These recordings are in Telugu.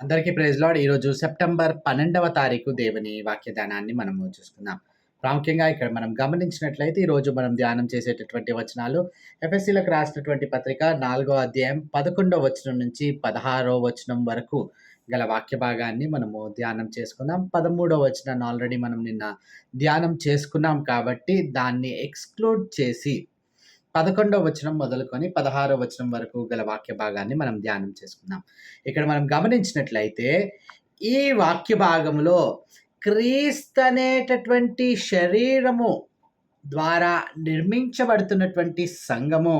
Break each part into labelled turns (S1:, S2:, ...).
S1: అందరికీ ప్రైజ్ లాడ్. ఈరోజు సెప్టెంబర్ పన్నెండవ తారీఖు దేవుని వాక్యదానాన్ని మనము చూసుకుందాం. ప్రాముఖ్యంగా ఇక్కడ మనం గమనించినట్లయితే ఈరోజు మనం ధ్యానం చేసేటటువంటి వచనాలు ఎఫ్ఎస్సీలకు రాసినటువంటి పత్రిక నాలుగో అధ్యాయం పదకొండవ వచనం నుంచి పదహారో వచనం వరకు గల వాక్య భాగాన్ని మనము ధ్యానం చేసుకుందాం. పదమూడవ వచనాన్ని ఆల్రెడీ మనం నిన్న ధ్యానం చేసుకున్నాం కాబట్టి దాన్ని ఎక్స్క్లూడ్ చేసి పదకొండవ వచనం మొదలుకొని పదహారవ వచనం వరకు గల వాక్య భాగాన్ని మనం ధ్యానం చేసుకుందాం. ఇక్కడ మనం గమనించినట్లయితే ఈ వాక్య భాగంలో క్రీస్తు అనేటటువంటి శరీరము ద్వారా నిర్మించబడుతున్నటువంటి సంఘము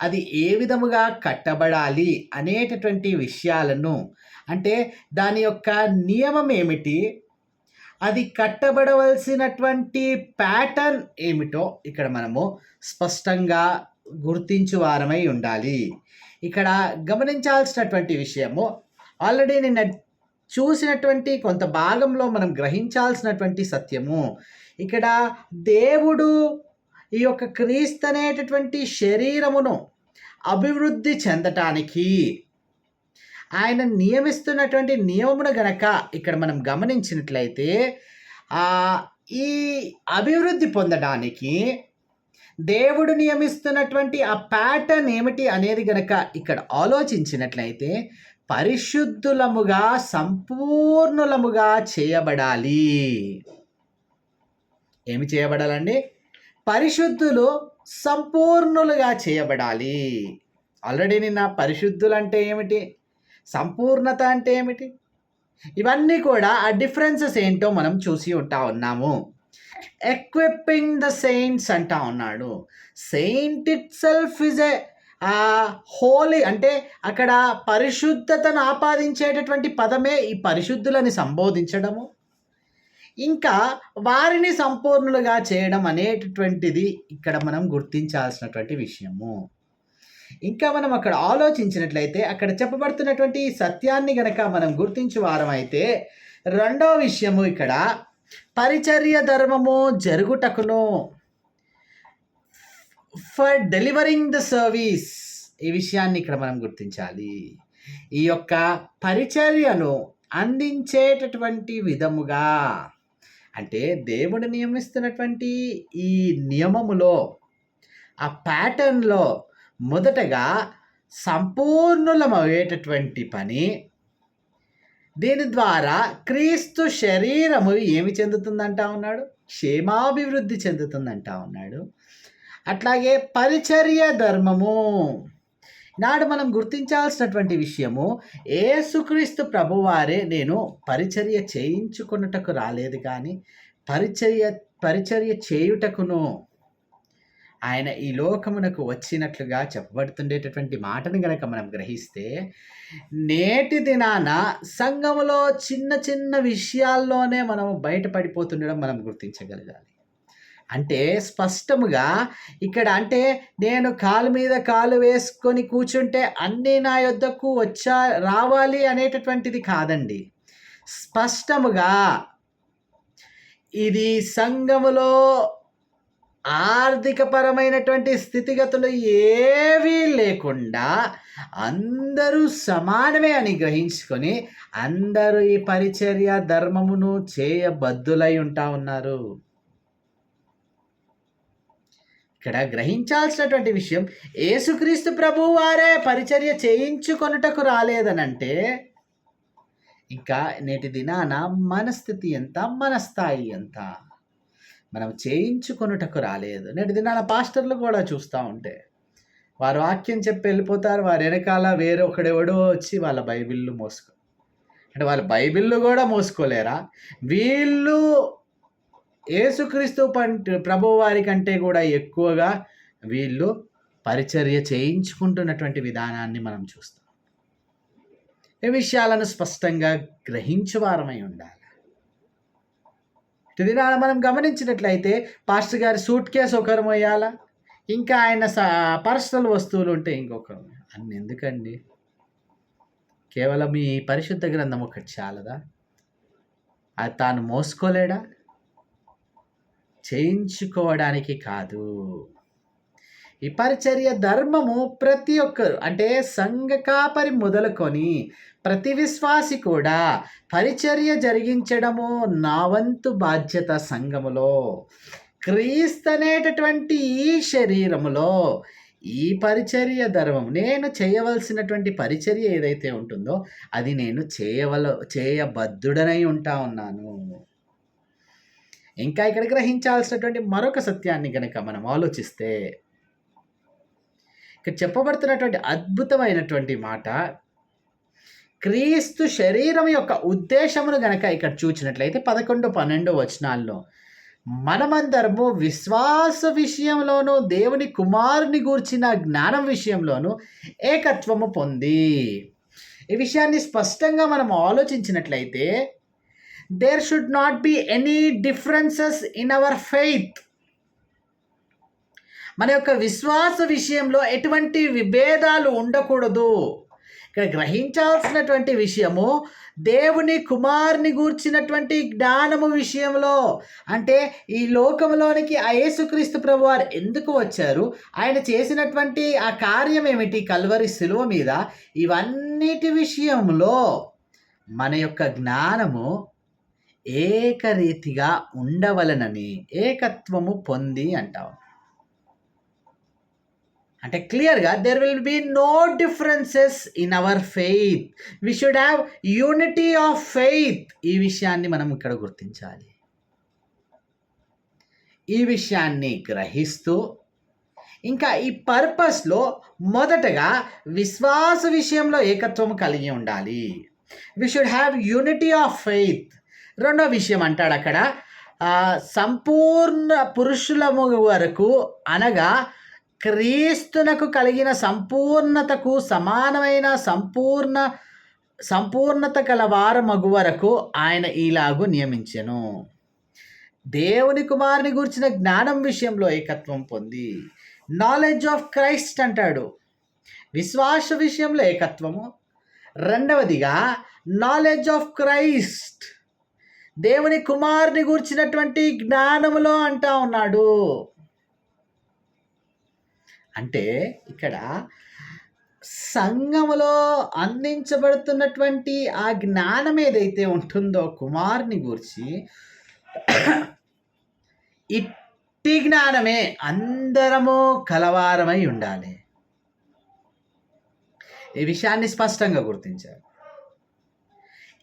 S1: అది ఏ విధముగా కట్టబడాలి అనేటటువంటి విషయాలను అంటే దాని యొక్క నియమం ఏమిటి? అది కట్టబడవలసినటువంటి ప్యాటర్న్ ఏమిటో ఇక్కడ మనము స్పష్టంగా గుర్తించు వారమై ఉండాలి. ఇక్కడ గమనించాల్సినటువంటి విషయము ఆల్రెడీ నిన్న చూసినటువంటి కొంత భాగంలో మనం గ్రహించాల్సినటువంటి సత్యము. ఇక్కడ దేవుడు ఈ యొక్క క్రీస్తు అనేటటువంటి శరీరమును అభివృద్ధి చెందటానికి ఆయన నియమిస్తున్నటువంటి నియమమును గనక ఇక్కడ మనం గమనించినట్లయితే ఈ అభివృద్ధి పొందడానికి దేవుడు నియమిస్తున్నటువంటి ఆ ప్యాటర్న్ ఏమిటి అనేది గనక ఇక్కడ ఆలోచించినట్లయితే పరిశుద్ధులముగా సంపూర్ణులముగా చేయబడాలి. ఏమి చేయబడాలండి? పరిశుద్ధులు సంపూర్ణులుగా చేయబడాలి. ఆల్రెడీ నిన్న పరిశుద్ధులు అంటే ఏమిటి? సంపూర్ణత అంటే ఏమిటి? ఇవన్నీ కూడా ఆ డిఫరెన్సెస్ ఏంటో మనం చూసి ఉంటా ఉన్నాము. ఎక్విప్పింగ్ ద సెయింట్స్ అంటా ఉన్నాడు. Saint itself is a holy అంటే అక్కడ పరిశుద్ధతను ఆపాదించేటటువంటి పదమే ఈ పరిశుద్ధులని సంబోధించడము. ఇంకా వారిని సంపూర్ణులుగా చేయడం అనేటటువంటిది ఇక్కడ మనం గుర్తించాల్సినటువంటి విషయము. ఇంకా మనం అక్కడ ఆలోచించినట్లయితే అక్కడ చెప్పబడుతున్నటువంటి సత్యాన్ని గనక మనం గుర్తించు వారం అయితే రెండో విషయము ఇక్కడ పరిచర్య ధర్మము జరుగుటకును. ఫర్ డెలివరింగ్ ద సర్వీస్ ఈ విషయాన్ని ఇక్కడ మనం గుర్తించాలి. ఈ యొక్క పరిచర్యను అందించేటటువంటి విధముగా అంటే దేవుడు నియమిస్తున్నటువంటి ఈ నియమములో ఆ ప్యాటర్న్లో మొదటగా సంపూర్ణులమయ్యేటటువంటి పని దీని ద్వారా క్రీస్తు శరీరము ఏమి చెందుతుందంటా ఉన్నాడు? క్షేమాభివృద్ధి చెందుతుందంటా ఉన్నాడు. అట్లాగే పరిచర్య ధర్మము. నాడు మనం గుర్తించాల్సినటువంటి విషయము ఏసుక్రీస్తు ప్రభువారే నేను పరిచర్య చేయించుకున్నటకు రాలేదు కానీ పరిచర్య పరిచర్య చేయుటకును ఆయన ఈ లోకమునకు వచ్చినట్లుగా చెప్పబడుతుండేటటువంటి మాటను గనక మనం గ్రహిస్తే నేటి దినాన సంఘములో చిన్న చిన్న విషయాల్లోనే మనం బయటపడిపోతుండడం మనం గుర్తించగలగాలి. అంటే స్పష్టముగా ఇక్కడ అంటే నేను కాలు మీద కాలు వేసుకొని కూర్చుంటే అన్నీ నా యొద్దకు వచ్చా రావాలి అనేటటువంటిది కాదండి. స్పష్టముగా ఇది సంఘములో ఆర్థికపరమైనటువంటి స్థితిగతులు ఏవీ లేకుండా అందరూ సమానమే అని గ్రహించుకొని అందరూ ఈ పరిచర్య ధర్మమును చేయబద్దులై ఉంటా ఉన్నారు. ఇక్కడ గ్రహించాల్సినటువంటి విషయం ఏసుక్రీస్తు ప్రభు వారే పరిచర్య చేయించుకొనుటకు రాలేదనంటే ఇంకా నేటి దినాన మన స్థితి ఎంత మన స్థాయి ఎంత? మనం చేయించుకొనుటకు రాలేదు. నేటి దినాల పాస్టర్లు కూడా చూస్తూ ఉంటే వారు వాక్యం చెప్పి వెళ్ళిపోతారు. వారి వెనకాల వేరే ఒకడెవడో వచ్చి వాళ్ళ బైబిళ్ళు మోసుకో. అంటే వాళ్ళ బైబిళ్ళు కూడా మోసుకోలేరా? వీళ్ళు ఏసుక్రీస్తు పంట ప్రభు వారి కంటే కూడా ఎక్కువగా వీళ్ళు పరిచర్య చేయించుకుంటున్నటువంటి విధానాన్ని మనం చూస్తాం. ఈ విషయాలను స్పష్టంగా గ్రహించువారమై ఉండాలి. దినాల మనం గమనించినట్లయితే పాస్టర్ గారి సూట్ కేసు ఒకరు వేయాలా ఇంకా ఆయన పర్సనల్ వస్తువులు ఉంటే ఇంకొకరు అన్ని ఎందుకండి? కేవలం ఈ పరిశుద్ధ గ్రంథం ఒకటి చాలదా? అది తాను మోసుకోలేడా? చేయించుకోవడానికి కాదు. ఈ పరిచర్య ధర్మము ప్రతి ఒక్కరు అంటే సంఘ కాపరి మొదలుకొని ప్రతి విశ్వాసి కూడా పరిచర్య జరిగించడము నా వంతు బాధ్యత సంఘములో. క్రీస్తు అనేటటువంటి ఈ శరీరములో ఈ పరిచర్య ధర్మం నేను చేయవలసినటువంటి పరిచర్య ఏదైతే ఉంటుందో అది నేను చేయవల చేయబద్ధుడనై ఉంటా ఉన్నాను. ఇంకా ఇక్కడ గ్రహించాల్సినటువంటి మరొక సత్యాన్ని గనక మనం ఆలోచిస్తే ఇక్కడ చెప్పబడుతున్నటువంటి అద్భుతమైనటువంటి మాట క్రీస్తు శరీరం యొక్క ఉద్దేశమును గనక ఇక్కడ చూచినట్లయితే పదకొండు పన్నెండు వచనాల్లో మనమందరము విశ్వాస విషయంలోనూ దేవుని కుమారుని గూర్చిన జ్ఞానం విషయంలోనూ ఏకత్వము పొంది. ఈ విషయాన్ని స్పష్టంగా మనం ఆలోచించినట్లయితే there should not be any differences in our faith మన యొక్క విశ్వాస విషయంలో ఎటువంటి విభేదాలు ఉండకూడదు. ఇక్కడ గ్రహించాల్సినటువంటి విషయము దేవుని కుమారుని గూర్చినటువంటి జ్ఞానము విషయంలో. అంటే ఈ లోకంలోనికి ఆ యేసుక్రీస్తు ప్రభు వారు ఎందుకు వచ్చారు? ఆయన చేసినటువంటి ఆ కార్యం ఏమిటి? కల్వరి శిలువ మీద ఇవన్నిటి విషయంలో మన యొక్క జ్ఞానము ఏకరీతిగా ఉండవలనని ఏకత్వము పొంది అంటాం. అంటే క్లియర్గా there will be no differences in our faith we should have unity of faith ఈ విషయాన్ని మనం ఇక్కడ గుర్తించాలి. ఈ విషయాన్ని గ్రహిస్తూ ఇంకా ఈ పర్పస్లో మొదటగా విశ్వాస విషయంలో ఏకత్వం కలిగి ఉండాలి. We should have unity of faith రెండో విషయం అంటాడు అక్కడ సంపూర్ణ పురుషుల వరకు అనగా క్రీస్తునకు కలిగిన సంపూర్ణతకు సమానమైన సంపూర్ణ సంపూర్ణత గల వారు మగు వరకు ఆయన ఈలాగు నియమించెను. దేవుని కుమారుని గురించిన జ్ఞానం విషయంలో ఏకత్వం పొంది. నాలెడ్జ్ ఆఫ్ క్రైస్ట్ అంటాడు. విశ్వాస విషయంలో ఏకత్వము. రెండవదిగా నాలెడ్జ్ ఆఫ్ క్రైస్ట్ దేవుని కుమారుని గూర్చినటువంటి జ్ఞానములో అంటా ఉన్నాడు. అంటే ఇక్కడ సంఘములో అందించబడుతున్నటువంటి ఆ జ్ఞానం ఏదైతే ఉంటుందో కుమారుని గురించి ఇట్టి జ్ఞానమే అందరము కలవారమై ఉండాలి. ఈ విషయాన్ని స్పష్టంగా గుర్తించారు.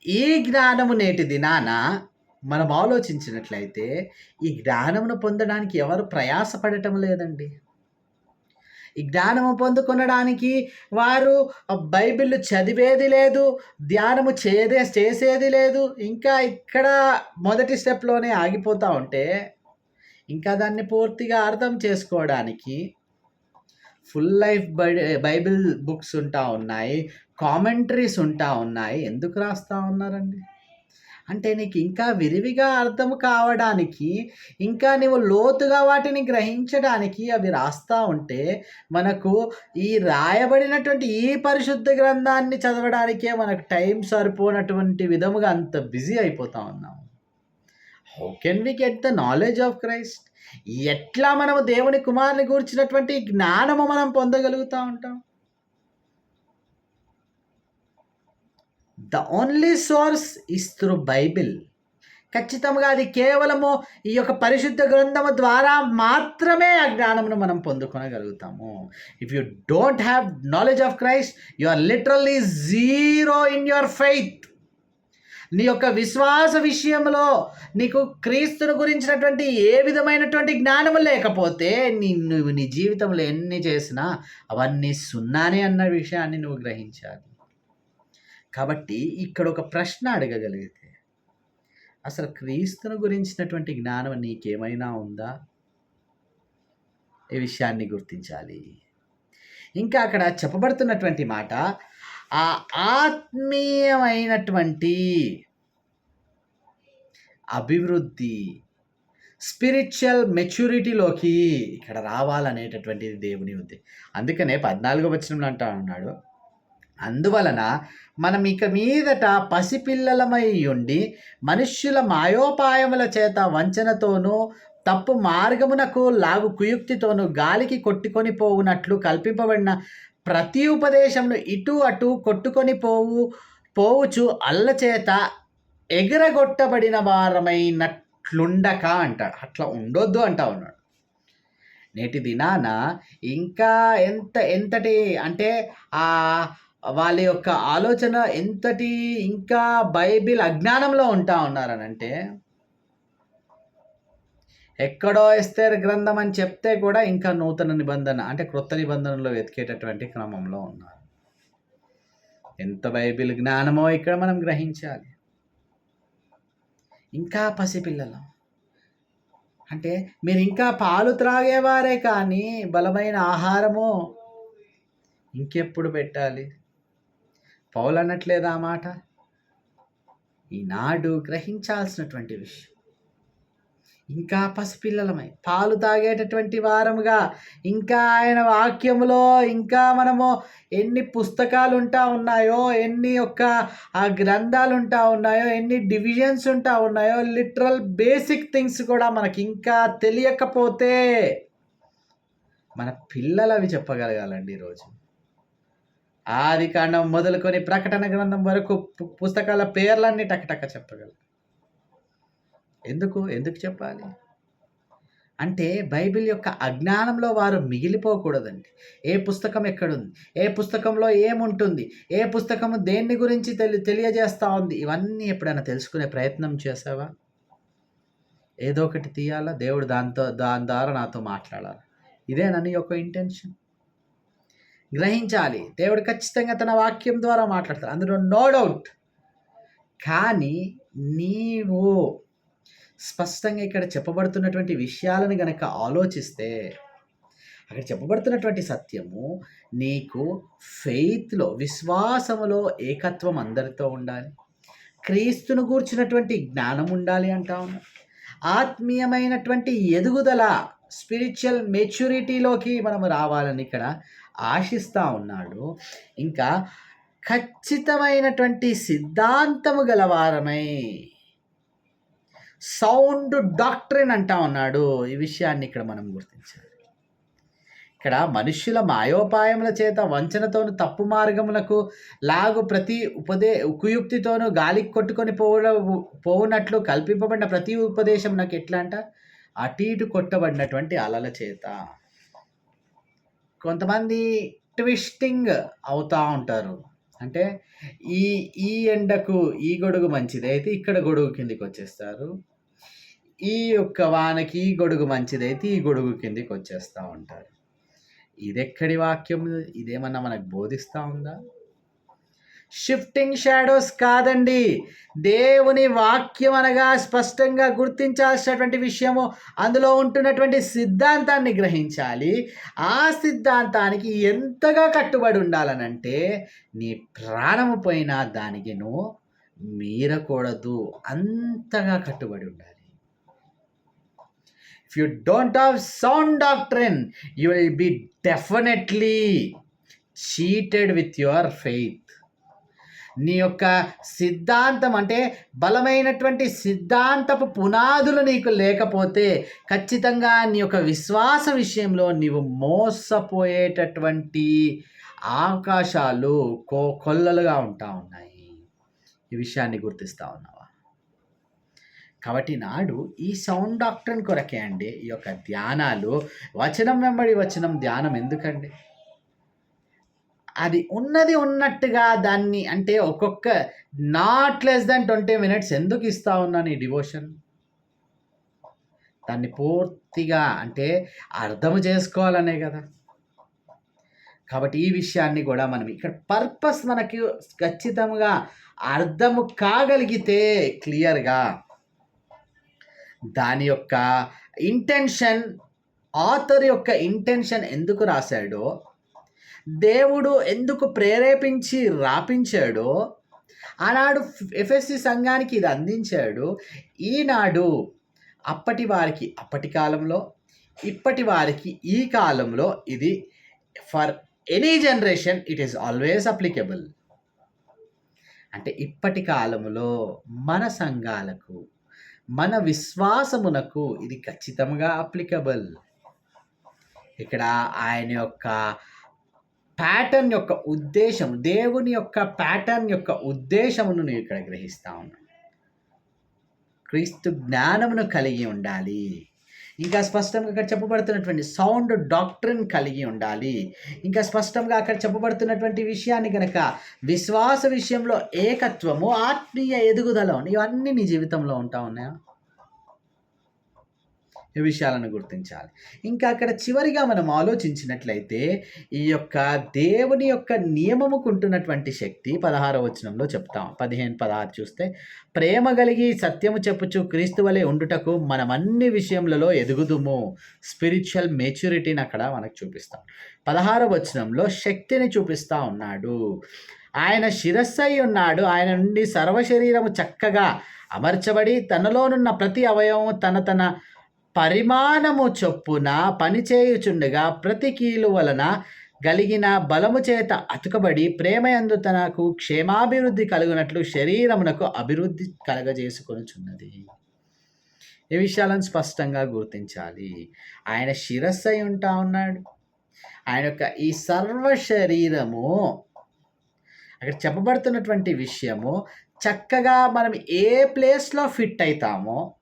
S1: ఈ జ్ఞానము నేటి దినాన మనం ఆలోచించినట్లయితే ఈ జ్ఞానమును పొందడానికి ఎవరు ప్రయాసపడటం లేదండి. ఈ జ్ఞానము పొందుకొనడానికి వారు బైబిల్ చదివేది లేదు ధ్యానము చేదే చేసేది లేదు. ఇంకా ఇక్కడ మొదటి స్టెప్లోనే ఆగిపోతూ ఉంటే ఇంకా దాన్ని పూర్తిగా అర్థం చేసుకోవడానికి ఫుల్ లైఫ్ బైబిల్ బుక్స్ ఉంటా ఉన్నాయి కామెంటరీస్ ఉంటా ఉన్నాయి. ఎందుకు రాస్తూ ఉన్నారండి? అంటే నీకు ఇంకా విరివిగా అర్థం కావడానికి ఇంకా నువ్వు లోతుగా వాటిని గ్రహించడానికి అవి రాస్తా ఉంటే మనకు ఈ రాయబడినటువంటి ఈ పరిశుద్ధ గ్రంథాన్ని చదవడానికే మనకు టైం సరిపోనటువంటి విధముగా అంత బిజీ అయిపోతా ఉన్నాము. How can we get the knowledge of Christ ఎట్లా మనము దేవుని కుమారుని గూర్చినటువంటి జ్ఞానము మనం పొందగలుగుతూ ఉంటాం? The only source is through Bible ఖచ్చితంగా అది కేవలము ఈ యొక్క పరిశుద్ధ గ్రంథము ద్వారా మాత్రమే ఆ జ్ఞానమును మనం పొందుకొనగలుగుతాము. If you don't have knowledge of Christ you are literally zero in your faith నీ యొక్క విశ్వాస విషయంలో నీకు క్రీస్తుని గురించినటువంటి ఏ విధమైనటువంటి జ్ఞానము లేకపోతే నీ నువ్వు నీ జీవితంలో ఎన్ని చేసినా అవన్నీ సున్నానే అన్న విషయాన్ని నువ్వు గ్రహించాలి. కాబట్టి ఇక్కడ ఒక ప్రశ్న అడగగలిగితే అసలు క్రీస్తుని గురించినటువంటి జ్ఞానం నీకేమైనా ఉందా? ఈ విషయాన్ని గుర్తించాలి. ఇంకా అక్కడ చెప్పబడుతున్నటువంటి మాట ఆ ఆత్మీయమైనటువంటి అభివృద్ధి స్పిరిచువల్ మెచ్యూరిటీలోకి ఇక్కడ రావాలనేటటువంటిది దేవుని ఉంది అందుకనే పద్నాలుగో వచనంలో అంటా ఉన్నాడు అందువలన మనం ఇక మీదట పసిపిల్లలమై ఉండి మనుష్యుల మాయోపాయముల చేత వంచనతోనూ తప్పు మార్గమునకు లాగు కుయుక్తితోనూ గాలికి కొట్టుకొని పోవునట్లు కల్పింపబడిన ప్రతి ఉపదేశంను ఇటు అటు కొట్టుకొని పోవు పోవుచు అల్లచేత ఎగరగొట్టబడిన వారమైనట్లుండక అంటాడు. అట్లా ఉండొద్దు అంటా ఉన్నాడు. నేటి దినాన ఇంకా ఎంత ఎంతటి అంటే ఆ వాళ్ళ యొక్క ఆలోచన ఎంతటి ఇంకా బైబిల్ అజ్ఞానంలో ఉంటా ఉన్నారనంటే ఎక్కడో ఎస్తేర్ గ్రంథం అని చెప్తే కూడా ఇంకా నూతన నిబంధన అంటే క్రొత్త నిబంధనలో వెతికేటటువంటి క్రమంలో ఉన్నారు. ఎంత బైబిల్ జ్ఞానమో ఇక్కడ మనం గ్రహించాలి. ఇంకా పసిపిల్లలు. అంటే మీరు ఇంకా పాలు త్రాగేవారే కానీ బలమైన ఆహారము ఇంకెప్పుడు పెట్టాలి? పౌలు అనట్లేదా ఆ మాట? ఈనాడు గ్రహించాల్సినటువంటి విషయం. ఇంకా పసిపిల్లలమై పాలు తాగేటటువంటి వారముగా ఇంకా ఆయన వాక్యములో ఇంకా మనము ఎన్ని పుస్తకాలు ఉంటా ఉన్నాయో ఎన్ని యొక్క ఆ గ్రంథాలు ఉంటా ఉన్నాయో ఎన్ని డివిజన్స్ ఉంటా ఉన్నాయో లిటరల్ బేసిక్ థింగ్స్ కూడా మనకి ఇంకా తెలియకపోతే మన పిల్లలు అవి చెప్పగలగాలండి ఈరోజు. ఆది కాండం మొదలుకొని ప్రకటన గ్రంథం వరకు పు- పుస్తకాల పేర్లన్నీ టకటక చెప్పగలరు ఎందుకు? ఎందుకు చెప్పాలి? అంటే బైబిల్ యొక్క అజ్ఞానంలో వారు మిగిలిపోకూడదండి. ఏ పుస్తకం ఎక్కడుంది? ఏ పుస్తకంలో ఏముంటుంది? ఏ పుస్తకం దేన్ని గురించి తెలి తెలియజేస్తూ ఉంది? ఇవన్నీ ఎప్పుడైనా తెలుసుకునే ప్రయత్నం చేసావా? ఏదో ఒకటి తీయాలా? దేవుడు దాంతో దాని ద్వారా నాతో మాట్లాడాలి? ఇదే నన్ను యొక్క ఇంటెన్షన్ గ్రహించాలి. దేవుడు ఖచ్చితంగా తన వాక్యం ద్వారా మాట్లాడతాడు. అందులో నో డౌట్ కానీ నీవు స్పష్టంగా ఇక్కడ చెప్పబడుతున్నటువంటి విషయాలను గనక ఆలోచిస్తే అక్కడ చెప్పబడుతున్నటువంటి సత్యము నీకు ఫెయిత్లో విశ్వాసములో ఏకత్వం అందరితో ఉండాలి. క్రీస్తును గూర్చినటువంటి జ్ఞానం ఉండాలి అంటా ఆత్మీయమైనటువంటి ఎదుగుదల స్పిరిచువల్ మెచ్యూరిటీలోకి మనం రావాలని ఇక్కడ ఆశిస్తూ ఉన్నాడు. ఇంకా ఖచ్చితమైనటువంటి సిద్ధాంతము గలవారమై సౌండ్ డాక్టరీన్ అంటా ఉన్నాడు. ఈ విషయాన్ని ఇక్కడ మనం గుర్తించాలి. ఇక్కడ మనుష్యుల మాయోపాయముల చేత వంచనతోను తప్పు మార్గములకు లాగు ప్రతి ఉపదే కుయుక్తితోనూ గాలికి కొట్టుకొని పోవ పోవునట్లు కల్పింపబడిన ప్రతి ఉపదేశం నాకు ఎట్లా అంట? అటు ఇటు కొట్టబడినటువంటి అలల చేత. కొంతమంది ట్విస్టింగ్ అవుతూ ఉంటారు. అంటే ఈ ఈ ఎండకు ఈ గొడుగు మంచిదైతే ఇక్కడ గొడుగు కిందికి వచ్చేస్తారు. ఈ యొక్క వానకి ఈ గొడుగు మంచిదైతే ఈ గొడుగు కిందికి వచ్చేస్తూ ఉంటారు. ఇదెక్కడి వాక్యం? ఇదేమన్నా మనకు బోధిస్తూ ఉందా? షిఫ్టింగ్ షాడోస్ కాదండి. దేవుని వాక్యం అనగా స్పష్టంగా గుర్తించాల్సినటువంటి విషయము. అందులో ఉంటున్నటువంటి సిద్ధాంతాన్ని గ్రహించాలి. ఆ సిద్ధాంతానికి ఎంతగా కట్టుబడి ఉండాలనంటే నీ ప్రాణము పోయినా దానికి నువ్వు మీరకూడదు. అంతగా కట్టుబడి ఉండాలి. If you don't have sound doctrine you will be definitely cheated with your faith నీ యొక్క సిద్ధాంతం అంటే బలమైనటువంటి సిద్ధాంతపు పునాదులు నీకు లేకపోతే ఖచ్చితంగా నీ యొక్క విశ్వాస విషయంలో నీవు మోసపోయేటటువంటి అవకాశాలు కో కొల్లలుగా ఉంటా ఉన్నాయి. ఈ విషయాన్ని గుర్తిస్తా ఉన్నావా? కాబట్టి నాడు ఈ సౌండ్ డాక్టర్ని కొరకే అండి ఈ యొక్క ధ్యానాలు. వచనం వెంబడి వచనం ధ్యానం ఎందుకండి? అది ఉన్నది ఉన్నట్టుగా దాన్ని అంటే ఒక్కొక్క not less than twenty minutes ఎందుకు ఇస్తా ఉన్నాను ఈ డివోషన్ దాన్ని పూర్తిగా అంటే అర్థం చేసుకోవాలనే కదా. కాబట్టి ఈ విషయాన్ని కూడా మనం ఇక్కడ పర్పస్ మనకి ఖచ్చితంగా అర్థము కాగలిగితే క్లియర్గా దాని యొక్క ఇంటెన్షన్ ఆథర్ యొక్క ఇంటెన్షన్ ఎందుకు రాశాడో దేవుడు ఎందుకు ప్రేరేపించి రాపించాడో ఆనాడు ఎఫ్ఎస్సి సంఘానికి ఇది అందించాడు. ఈనాడు అప్పటి వారికి అప్పటి కాలంలో ఇప్పటి వారికి ఈ కాలంలో ఇది for any generation it is always applicable. అంటే ఇప్పటి కాలంలో మన సంఘాలకు మన విశ్వాసమునకు ఇది ఖచ్చితంగా అప్లికబుల్. ఇక్కడ ఆయన యొక్క ప్యాటర్న్ యొక్క ఉద్దేశం దేవుని యొక్క ప్యాటర్న్ యొక్క ఉద్దేశమును నేను ఇక్కడ గ్రహిస్తా ఉన్నాను. క్రీస్తు జ్ఞానమును కలిగి ఉండాలి. ఇంకా స్పష్టంగా అక్కడ చెప్పబడుతున్నటువంటి సౌండ్ డాక్ట్రిన్ కలిగి ఉండాలి. ఇంకా స్పష్టంగా అక్కడ చెప్పబడుతున్నటువంటి విషయాన్ని కనుక విశ్వాస విషయంలో ఏకత్వము ఆత్మీయ ఎదుగుదల ఇవన్నీ నీ జీవితంలో ఉంటా ఉన్నాయా? విషయాలను గుర్తించాలి. ఇంకా అక్కడ చివరిగా మనం ఆలోచించినట్లయితే ఈ యొక్క దేవుని యొక్క నియమముకుంటున్నటువంటి శక్తి పదహార వచనంలో చెప్తాం. పదిహేను పదహారు చూస్తే ప్రేమ కలిగి సత్యము చెప్పుచు క్రీస్తు వలె ఉండుటకు మనం అన్ని విషయములలో ఎదుగుదుము. స్పిరిచువల్ మెచ్యూరిటీని అక్కడ మనకు చూపిస్తాం. పదహార వచనంలో శక్తిని చూపిస్తూ ఉన్నాడు. ఆయన శిరస్సై ఉన్నాడు. ఆయన నుండి సర్వశరీరము చక్కగా అమర్చబడి తనలోనున్న ప్రతి అవయవము తన తన పరిమాణము చొప్పున పనిచేయుచుండగా ప్రతి కీలు వలన కలిగిన బలము చేత అతుకబడి ప్రేమయందు తనకు క్షేమాభివృద్ధి కలుగునట్లు శరీరమునకు అభివృద్ధి కలగజేసుకొనుచున్నది. ఈ విషయాలను స్పష్టంగా గుర్తించాలి. ఆయన శిరస్సు అయి ఉంటా ఉన్నాడు. ఆయన యొక్క ఈ సర్వ శరీరము అక్కడ చెప్పబడుతున్నటువంటి విషయము చక్కగా మనం ఏ ప్లేస్లో ఫిట్ అవుతామో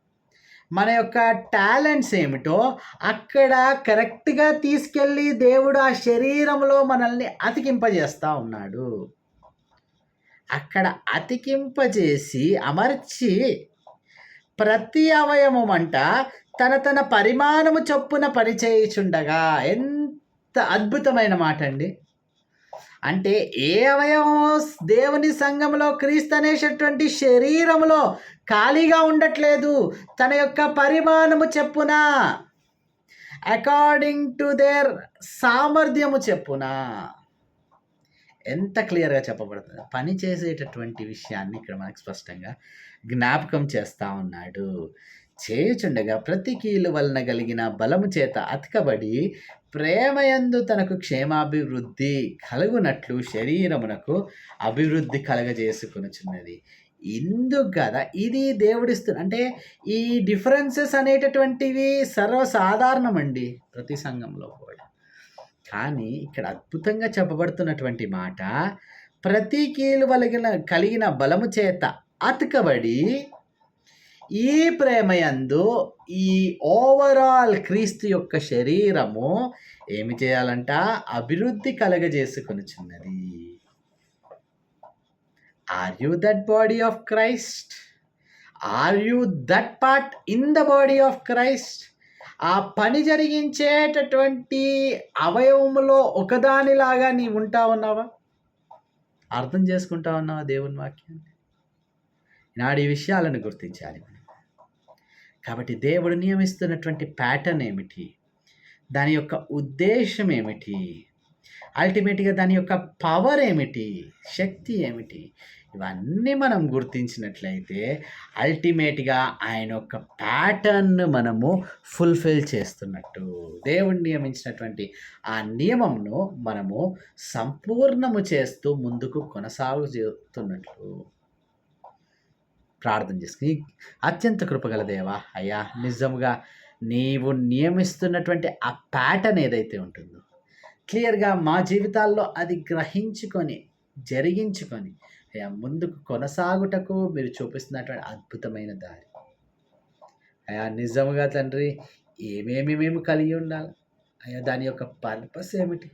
S1: మన యొక్క టాలెంట్స్ ఏమిటో అక్కడ కరెక్ట్గా తీసుకెళ్ళి దేవుడు ఆ శరీరంలో మనల్ని అతికింపజేస్తూ ఉన్నాడు. అక్కడ అతికింపజేసి అమర్చి ప్రతి అవయవం అంట తన తన పరిమాణము చొప్పున పనిచేయుచుండగా ఎంత అద్భుతమైన మాట అండి అంటే ఏ అవయవం దేవుని సంఘంలో క్రీస్తు అనేటటువంటి శరీరంలో ఖాళీగా ఉండట్లేదు. తన యొక్క పరిమాణము చెప్పున అకార్డింగ్ టు దేర్ సామర్థ్యము చెప్పున. ఎంత క్లియర్గా చెప్పబడుతుంది? పని చేసేటటువంటి విషయాన్ని ఇక్కడ మనకు స్పష్టంగా జ్ఞాపకం చేస్తూ ఉన్నాడు. చేయుచుండగా ప్రతి కీలు వలన కలిగిన బలము చేత అతకబడి ప్రేమయందు తనకు క్షేమాభివృద్ధి కలుగునట్లు శరీరమునకు అభివృద్ధి కలగజేసుకునుచున్నది. ఎందుకు కదా ఇది దేవుడిస్తుంది అంటే ఈ డిఫరెన్సెస్ అనేటటువంటివి సర్వసాధారణం అండి ప్రతి సంఘంలో కూడా. కానీ ఇక్కడ అద్భుతంగా చెప్పబడుతున్నటువంటి మాట ప్రతి కీలు వలిగిన కలిగిన బలము చేత అతకబడి ఈ ప్రేమయందు ఈ ఓవరాల్ క్రీస్తు యొక్క శరీరము ఏమి చేయాలంట? అభివృద్ధి కలగజేసుకొనిచున్నది. Are you that body of Christ are you that part in the body of Christ ఆ పని జరిగించేటటువంటి అవయవములో ఒకదానిలాగా నీ ఉంటా ఉన్నావా? అర్థం చేసుకుంటా ఉన్నావా దేవుని వాక్యాన్ని? నాడు ఈ విషయాలను గుర్తించాలి మనం. కాబట్టి దేవుడు నియమిస్తున్నటువంటి ప్యాటర్న్ ఏమిటి? దాని యొక్క ఉద్దేశం ఏమిటి? అల్టిమేట్గా దాని యొక్క పవర్ ఏమిటి? శక్తి ఏమిటి? ఇవన్నీ మనం గుర్తించినట్లయితే అల్టిమేట్గా ఆయన యొక్క ప్యాటర్న్ను మనము ఫుల్ఫిల్ చేస్తున్నట్టు. దేవుడు నియమించినటువంటి ఆ నియమంను మనము సంపూర్ణము చేస్తూ ముందుకు కొనసాగుతున్నట్లు ప్రార్థన చేసుకుని అత్యంత కృపగల దేవా అయ్యా నిజముగా నీవు నియమిస్తున్నటువంటి ఆ ప్యాటర్న్ ఏదైతే ఉంటుందో క్లియర్గా మా జీవితాల్లో అది గ్రహించుకొని జరిగించుకొని అయ్యా ముందుకు కొనసాగుటకు మీరు చూపిస్తున్నటువంటి అద్భుతమైన దారి. అయ్యా నిజముగా తండ్రి ఏమేమి మేము కలిగి ఉండాలి? అయ్యా దాని యొక్క పర్పస్ ఏమిటి?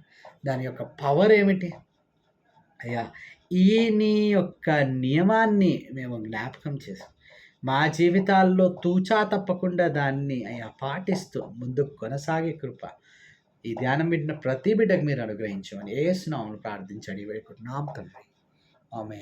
S1: దాని యొక్క పవర్ ఏమిటి? అయ్యా ఈ నీ యొక్క నియమాన్ని మేము జ్ఞాపకం చేసాం మా జీవితాల్లో తూచా తప్పకుండా దాన్ని అయ్యా పాటిస్తూ ముందుకు కొనసాగే కృప. ఈ ధ్యానం పెట్టిన ప్రతి బిడ్డకు మీరు అనుగ్రహించమని ఏ స్నామను ప్రార్థించండి వేడుకుంటున్నాం తండ్రి. ఆమె